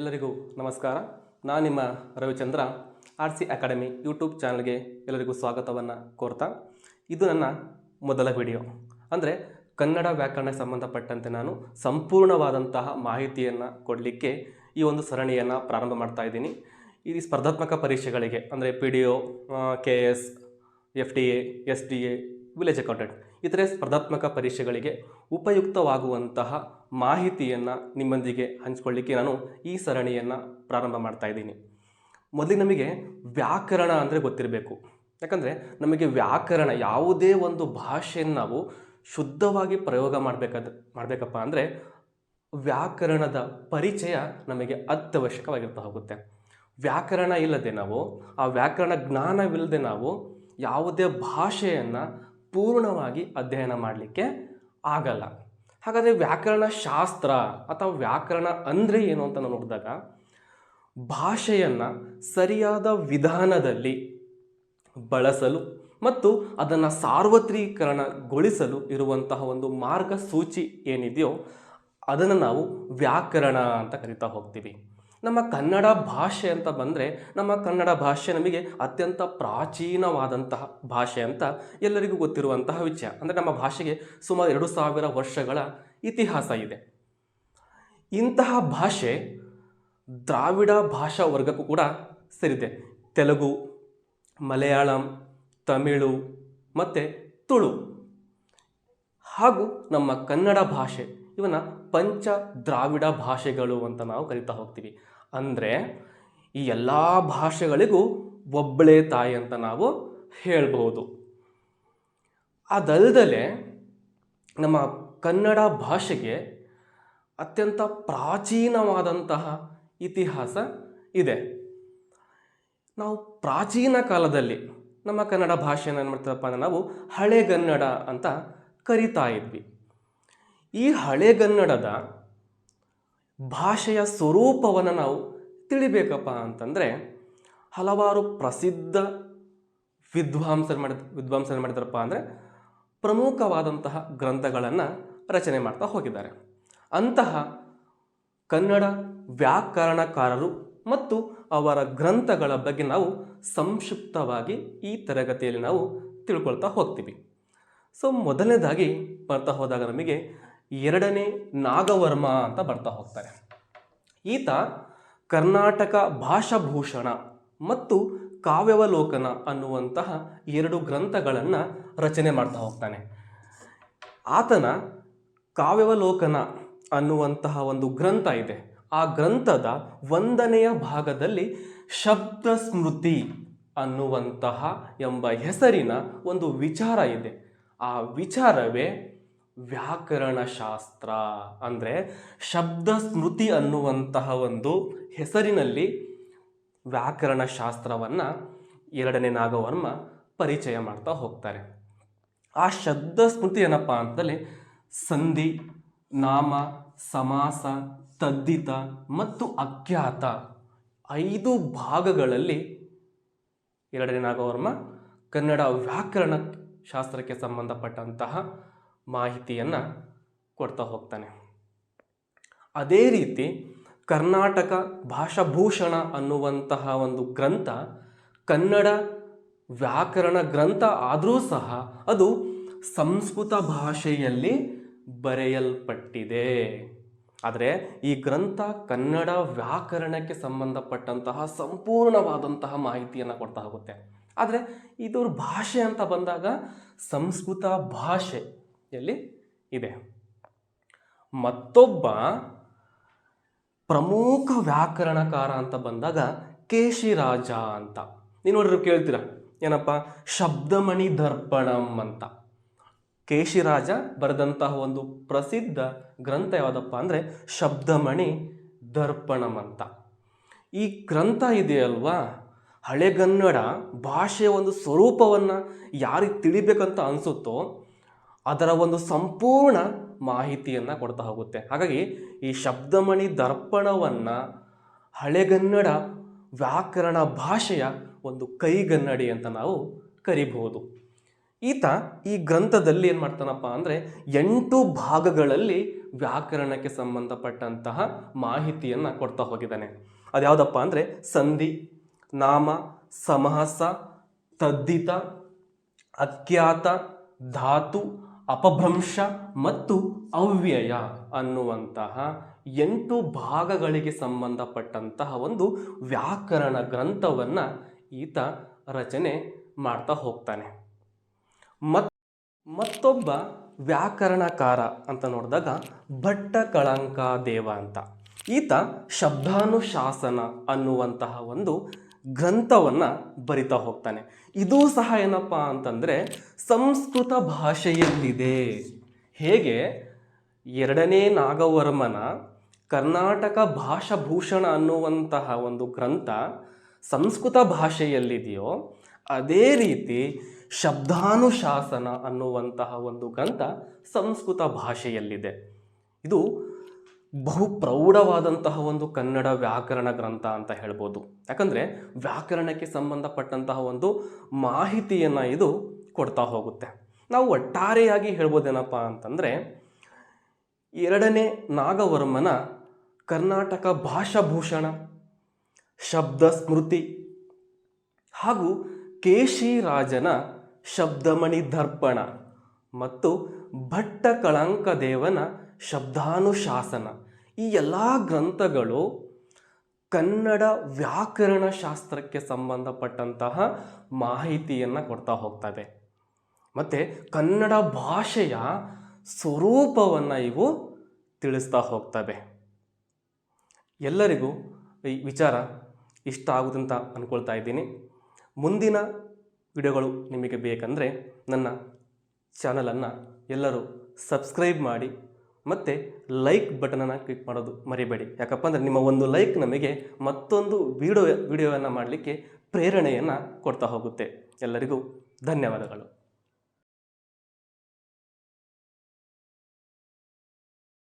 ಎಲ್ಲರಿಗೂ ನಮಸ್ಕಾರ. ನಾನು ನಿಮ್ಮ Ravichandra, R C academy YouTube ಚಾನಲ್ಗೆ ಎಲ್ಲರಿಗೂ ಸ್ವಾಗತವನ್ನು ಕೋರ್ತಾ, ಇದು ನನ್ನ ಮೊದಲ ವಿಡಿಯೋ. ಅಂದರೆ ಕನ್ನಡ ವ್ಯಾಕರಣಕ್ಕೆ ಸಂಬಂಧಪಟ್ಟಂತೆ ನಾನು ಸಂಪೂರ್ಣವಾದಂತಹ ಮಾಹಿತಿಯನ್ನು ಕೊಡಲಿಕ್ಕೆ ಈ ಒಂದು ಸರಣಿಯನ್ನು ಪ್ರಾರಂಭ ಮಾಡ್ತಾ ಇದ್ದೀನಿ. ಈ ಸ್ಪರ್ಧಾತ್ಮಕ ಪರೀಕ್ಷೆಗಳಿಗೆ, ಅಂದರೆ P D O K S F D A S D A village accountant ಇತರೆ ಸ್ಪರ್ಧಾತ್ಮಕ ಪರೀಕ್ಷೆಗಳಿಗೆ ಉಪಯುಕ್ತವಾಗುವಂತಹ ಮಾಹಿತಿಯನ್ನು ನಿಮ್ಮೊಂದಿಗೆ ಹಂಚಿಕೊಳ್ಳಿಕ್ಕೆ ನಾನು ಈ ಸರಣಿಯನ್ನು ಪ್ರಾರಂಭ ಮಾಡ್ತಾ ಇದ್ದೀನಿ. ಮೊದಲಿಗೆ ನಮಗೆ ವ್ಯಾಕರಣ ಅಂದರೆ ಗೊತ್ತಿರಬೇಕು. ಯಾಕಂದರೆ ನಮಗೆ ವ್ಯಾಕರಣ ಯಾವುದೇ ಒಂದು ಭಾಷೆಯನ್ನು ನಾವು ಶುದ್ಧವಾಗಿ ಪ್ರಯೋಗ ಮಾಡಬೇಕಾದ, ಮಾಡಬೇಕಪ್ಪ ಅಂದರೆ ವ್ಯಾಕರಣದ ಪರಿಚಯ ನಮಗೆ ಅತ್ಯವಶ್ಯಕವಾಗಿರ್ತಾ ಹೋಗುತ್ತೆ. ವ್ಯಾಕರಣ ಇಲ್ಲದೆ ನಾವು, ಆ ವ್ಯಾಕರಣ ಜ್ಞಾನವಿಲ್ಲದೆ ನಾವು ಯಾವುದೇ ಭಾಷೆಯನ್ನು ಪೂರ್ಣವಾಗಿ ಅಧ್ಯಯನ ಮಾಡಲಿಕ್ಕೆ ಆಗಲ್ಲ. ಹಾಗಾದರೆ ವ್ಯಾಕರಣ ಶಾಸ್ತ್ರ ಅಥವಾ ವ್ಯಾಕರಣ ಅಂದರೆ ಏನು ಅಂತ ನೋಡಿದಾಗ ಭಾಷೆಯನ್ನು ಸರಿಯಾದ ವಿಧಾನದಲ್ಲಿ ಬಳಸಲು ಮತ್ತು ಅದನ್ನು ಸಾರ್ವತ್ರೀಕರಣಗೊಳಿಸಲು ಇರುವಂತಹ ಒಂದು ಮಾರ್ಗಸೂಚಿ ಏನಿದೆಯೋ ಅದನ್ನು ನಾವು ವ್ಯಾಕರಣ ಅಂತ ಕರಿತಾ ಹೋಗ್ತೀವಿ. ನಮ್ಮ ಕನ್ನಡ ಭಾಷೆ ಅಂತ ಬಂದರೆ ನಮ್ಮ ಕನ್ನಡ ಭಾಷೆ ನಮಗೆ ಅತ್ಯಂತ ಪ್ರಾಚೀನವಾದಂತಹ ಭಾಷೆ ಅಂತ ಎಲ್ಲರಿಗೂ ಗೊತ್ತಿರುವಂತಹ ವಿಷಯ. ಅಂದರೆ ನಮ್ಮ ಭಾಷೆಗೆ ಸುಮಾರು ಎರಡು ಸಾವಿರ ವರ್ಷಗಳ ಇತಿಹಾಸ ಇದೆ. ಇಂತಹ ಭಾಷೆ ದ್ರಾವಿಡ ಭಾಷಾ ವರ್ಗಕ್ಕೂ ಕೂಡ ಸೇರಿದೆ. ತೆಲುಗು, ಮಲಯಾಳಂ, ತಮಿಳು ಮತ್ತು ತುಳು. ಹಾಗೂ ನಮ್ಮ ಕನ್ನಡ ಭಾಷೆ ಇವನ್ನ ಪಂಚ ದ್ರಾವಿಡ ಭಾಷೆಗಳು ಅಂತ ನಾವು ಕರಿತಾ ಹೋಗ್ತೀವಿ. ಅಂದರೆ ಈ ಎಲ್ಲ ಭಾಷೆಗಳಿಗೂ ಒಬ್ಬಳೇ ತಾಯಿ ಅಂತ ನಾವು ಹೇಳ್ಬೋದು. ಅದಲ್ಲದೆ ನಮ್ಮ ಕನ್ನಡ ಭಾಷೆಗೆ ಅತ್ಯಂತ ಪ್ರಾಚೀನವಾದಂತಹ ಇತಿಹಾಸ ಇದೆ. ನಾವು ಪ್ರಾಚೀನ ಕಾಲದಲ್ಲಿ ನಮ್ಮ ಕನ್ನಡ ಭಾಷೆಯನ್ನು ಏನು ಮಾಡ್ತೀವಪ್ಪ ಅಂದರೆ ನಾವು ಹಳೆಗನ್ನಡ ಅಂತ ಕರಿತಾ ಇದ್ವಿ. ಈ ಹಳೆಗನ್ನಡದ ಭಾಷೆಯ ಸ್ವರೂಪವನ್ನು ನಾವು ತಿಳಿಬೇಕಪ್ಪ ಅಂತಂದರೆ ಹಲವಾರು ಪ್ರಸಿದ್ಧ ವಿದ್ವಾಂಸರು ಮಾಡಿದ ವಿದ್ವಾಂಸರು ಮಾಡಿದಾರಪ್ಪ ಅಂದರೆ ಪ್ರಮುಖವಾದಂತಹ ಗ್ರಂಥಗಳನ್ನು ರಚನೆ ಮಾಡ್ತಾ ಹೋಗಿದ್ದಾರೆ. ಅಂತಹ ಕನ್ನಡ ವ್ಯಾಕರಣಕಾರರು ಮತ್ತು ಅವರ ಗ್ರಂಥಗಳ ಬಗ್ಗೆ ನಾವು ಸಂಕ್ಷಿಪ್ತವಾಗಿ ಈ ತರಗತಿಯಲ್ಲಿ ನಾವು ತಿಳ್ಕೊಳ್ತಾ ಹೋಗ್ತೀವಿ. ಸೊ ಮೊದಲನೇದಾಗಿ ಬರ್ತಾ ಹೋದಾಗ ನಮಗೆ ಎರಡನೇ ನಾಗವರ್ಮ ಅಂತ ಬರ್ತಾ ಹೋಗ್ತಾರೆ. ಈತ ಕರ್ನಾಟಕ ಭಾಷಾಭೂಷಣ ಮತ್ತು ಕಾವ್ಯವಲೋಕನ ಅನ್ನುವಂತಹ ಎರಡು ಗ್ರಂಥಗಳನ್ನು ರಚನೆ ಮಾಡ್ತಾ ಹೋಗ್ತಾನೆ. ಆತನ ಕಾವ್ಯವಲೋಕನ ಅನ್ನುವಂತಹ ಒಂದು ಗ್ರಂಥ ಇದೆ. ಆ ಗ್ರಂಥದ ಒಂದನೆಯ ಭಾಗದಲ್ಲಿ ಶಬ್ದ ಸ್ಮೃತಿ ಅನ್ನುವಂತಹ ಎಂಬ ಹೆಸರಿನ ಒಂದು ವಿಚಾರ ಇದೆ. ಆ ವಿಚಾರವೇ ವ್ಯಾಕರಣಶಾಸ್ತ್ರ ಅಂದರೆ ಶಬ್ದ ಸ್ಮೃತಿ ಅನ್ನುವಂತಹ ಒಂದು ಹೆಸರಿನಲ್ಲಿ ವ್ಯಾಕರಣ ಶಾಸ್ತ್ರವನ್ನು ಎರಡನೇ ನಾಗವರ್ಮ ಪರಿಚಯ ಮಾಡ್ತಾ ಹೋಗ್ತಾರೆ. ಆ ಶಬ್ದ ಸ್ಮೃತಿ ಏನಪ್ಪ ಅಂತಲ್ಲಿ ಸಂಧಿ, ನಾಮ, ಸಮಾಸ, ತದ್ದಿತ ಮತ್ತು ಅಖ್ಯಾತ ಐದು ಭಾಗಗಳಲ್ಲಿ ಎರಡನೇ ನಾಗವರ್ಮ ಕನ್ನಡ ವ್ಯಾಕರಣ ಶಾಸ್ತ್ರಕ್ಕೆ ಸಂಬಂಧಪಟ್ಟಂತಹ ಮಾಹಿತಿಯನ್ನು ಕೊಡ್ತಾ ಹೋಗ್ತಾನೆ. ಅದೇ ರೀತಿ ಕರ್ನಾಟಕ ಭಾಷಾಭೂಷಣ ಅನ್ನುವಂತಹ ಒಂದು ಗ್ರಂಥ, ಕನ್ನಡ ವ್ಯಾಕರಣ ಗ್ರಂಥ ಆದರೂ ಸಹ ಅದು ಸಂಸ್ಕೃತ ಭಾಷೆಯಲ್ಲಿ ಬರೆಯಲ್ಪಟ್ಟಿದೆ. ಆದರೆ ಈ ಗ್ರಂಥ ಕನ್ನಡ ವ್ಯಾಕರಣಕ್ಕೆ ಸಂಬಂಧಪಟ್ಟಂತಹ ಸಂಪೂರ್ಣವಾದಂತಹ ಮಾಹಿತಿಯನ್ನು ಕೊಡ್ತಾ ಹೋಗುತ್ತೆ. ಆದರೆ ಇದು ಭಾಷೆ ಅಂತ ಬಂದಾಗ ಸಂಸ್ಕೃತ ಭಾಷೆಯಲ್ಲಿ ಇದೆ. ಮತ್ತೊಬ್ಬ ಪ್ರಮುಖ ವ್ಯಾಕರಣಕಾರ ಅಂತ ಬಂದಾಗ ಕೇಶಿರಾಜ ಅಂತ. ನೀವು ನೋಡಿದ್ರು ಕೇಳ್ತೀರ? ಏನಪ್ಪ? ಶಬ್ದಮಣಿ ದರ್ಪಣಂ ಅಂತ. ಕೇಶಿರಾಜ ಬರೆದಂತಹ ಒಂದು ಪ್ರಸಿದ್ಧ ಗ್ರಂಥ ಯಾವುದಪ್ಪ ಅಂದರೆ ಶಬ್ದಮಣಿ ದರ್ಪಣಂ ಅಂತ. ಈ ಗ್ರಂಥ ಇದೆಯಲ್ವಾ? ಹಳೆಗನ್ನಡ ಭಾಷೆಯ ಒಂದು ಸ್ವರೂಪವನ್ನು ಯಾರಿಗೆ ತಿಳಿಬೇಕಂತ ಅನಿಸುತ್ತೋ ಅದರ ಒಂದು ಸಂಪೂರ್ಣ ಮಾಹಿತಿಯನ್ನು ಕೊಡ್ತಾ ಹೋಗುತ್ತೆ. ಹಾಗಾಗಿ ಈ ಶಬ್ದಮಣಿ ದರ್ಪಣವನ್ನು ಹಳೆಗನ್ನಡ ವ್ಯಾಕರಣ ಭಾಷೆಯ ಒಂದು ಕೈಗನ್ನಡಿ ಅಂತ ನಾವು ಕರಿಬಹುದು. ಈತ ಈ ಗ್ರಂಥದಲ್ಲಿ ಏನು ಮಾಡ್ತಾನಪ್ಪ ಅಂದರೆ ಎಂಟು ಭಾಗಗಳಲ್ಲಿ ವ್ಯಾಕರಣಕ್ಕೆ ಸಂಬಂಧಪಟ್ಟಂತಹ ಮಾಹಿತಿಯನ್ನು ಕೊಡ್ತಾ ಹೋಗಿದ್ದಾನೆ. ಅದ್ಯಾವುದಪ್ಪ ಅಂದರೆ ಸಂಧಿ, ನಾಮ, ಸಮಹಸ, ತದ್ದಿತ, ಅಖ್ಯಾತ, ಧಾತು ಅಪಭ್ರಂಶ ಮತ್ತು ಅವ್ಯಯ ಅನ್ನುವಂತಹ ಎಂಟು ಭಾಗಗಳಿಗೆ ಸಂಬಂಧಪಟ್ಟಂತಹ ಒಂದು ವ್ಯಾಕರಣ ಗ್ರಂಥವನ್ನು ಈತ ರಚನೆ ಮಾಡ್ತಾ ಹೋಗ್ತಾನೆ. ಮತ್, ಮತ್ತೊಬ್ಬ ವ್ಯಾಕರಣಕಾರ ಅಂತ ನೋಡಿದಾಗ ಭಟ್ಟ ಕಳಂಕ ದೇವ ಅಂತ. ಈತ ಶಬ್ದಾನುಶಾಸನ ಅನ್ನುವಂತಹ ಒಂದು ಗ್ರಂಥವನ್ನು ಬರಿತಾ ಹೋಗ್ತಾನೆ. ಇದು ಸಹ ಏನಪ್ಪ ಅಂತಂದರೆ ಸಂಸ್ಕೃತ ಭಾಷೆಯಲ್ಲಿದೆ. ಹೇಗೆ? ಎರಡನೇ ನಾಗವರ್ಮನ ಕರ್ನಾಟಕ ಭಾಷಾಭೂಷಣ ಅನ್ನುವಂತಹ ಒಂದು ಗ್ರಂಥ ಸಂಸ್ಕೃತ ಭಾಷೆಯಲ್ಲಿದೆಯೋ, ಅದೇ ರೀತಿ ಶಬ್ದಾನುಶಾಸನ ಅನ್ನುವಂತಹ ಒಂದು ಗ್ರಂಥ ಸಂಸ್ಕೃತ ಭಾಷೆಯಲ್ಲಿದೆ. ಇದು ಬಹು ಪ್ರೌಢವಾದಂತಹ ಒಂದು ಕನ್ನಡ ವ್ಯಾಕರಣ ಗ್ರಂಥ ಅಂತ ಹೇಳ್ಬೋದು. ಯಾಕಂದರೆ ವ್ಯಾಕರಣಕ್ಕೆ ಸಂಬಂಧಪಟ್ಟಂತಹ ಒಂದು ಮಾಹಿತಿಯನ್ನು ಇದು ಕೊಡ್ತಾ ಹೋಗುತ್ತೆ. ನಾವು ಒಟ್ಟಾರೆಯಾಗಿ ಹೇಳ್ಬೋದೇನಪ್ಪ ಅಂತಂದರೆ, ಎರಡನೇ ನಾಗವರ್ಮನ ಕರ್ನಾಟಕ ಭಾಷಾಭೂಷಣ, ಶಬ್ದ ಸ್ಮೃತಿ ಹಾಗೂ ಕೇಶಿರಾಜನ ಶಬ್ದಮಣಿ ದರ್ಪಣ ಮತ್ತು ಭಟ್ಟ ಕಳಂಕ ದೇವನ ಶಬ್ದಾನುಶಾಸನ. ಈ ಎಲ್ಲ ಗ್ರಂಥಗಳು ಕನ್ನಡ ವ್ಯಾಕರಣ ಶಾಸ್ತ್ರಕ್ಕೆ ಸಂಬಂಧಪಟ್ಟಂತಹ ಮಾಹಿತಿಯನ್ನು ಕೊಡ್ತಾ ಹೋಗ್ತವೆ. ಮತ್ತು ಕನ್ನಡ ಭಾಷೆಯ ಸ್ವರೂಪವನ್ನು ಇವು ತಿಳಿಸ್ತಾ ಹೋಗ್ತವೆ. ಎಲ್ಲರಿಗೂ ಈ ವಿಚಾರ ಇಷ್ಟ ಆಗುತ್ತಂತ ಅಂದ್ಕೊಳ್ತಾ ಇದ್ದೀನಿ. ಮುಂದಿನ ವಿಡಿಯೋಗಳು ನಿಮಗೆ ಬೇಕಂದರೆ ನನ್ನ ಚಾನಲನ್ನು ಎಲ್ಲರೂ ಸಬ್ಸ್ಕ್ರೈಬ್ ಮಾಡಿ. ಮತ್ತು ಲೈಕ್ ಬಟನನ್ನು ಕ್ಲಿಕ್ ಮಾಡೋದು ಮರಿಬೇಡಿ. ಯಾಕಪ್ಪ ಅಂದರೆ ನಿಮ್ಮ ಒಂದು ಲೈಕ್ ನಮಗೆ ಮತ್ತೊಂದು ವಿಡಿಯೋ ವಿಡಿಯೋವನ್ನು ಮಾಡಲಿಕ್ಕೆ ಪ್ರೇರಣೆಯನ್ನು ಕೊಡ್ತಾ ಹೋಗುತ್ತೆ. ಎಲ್ಲರಿಗೂ ಧನ್ಯವಾದಗಳು.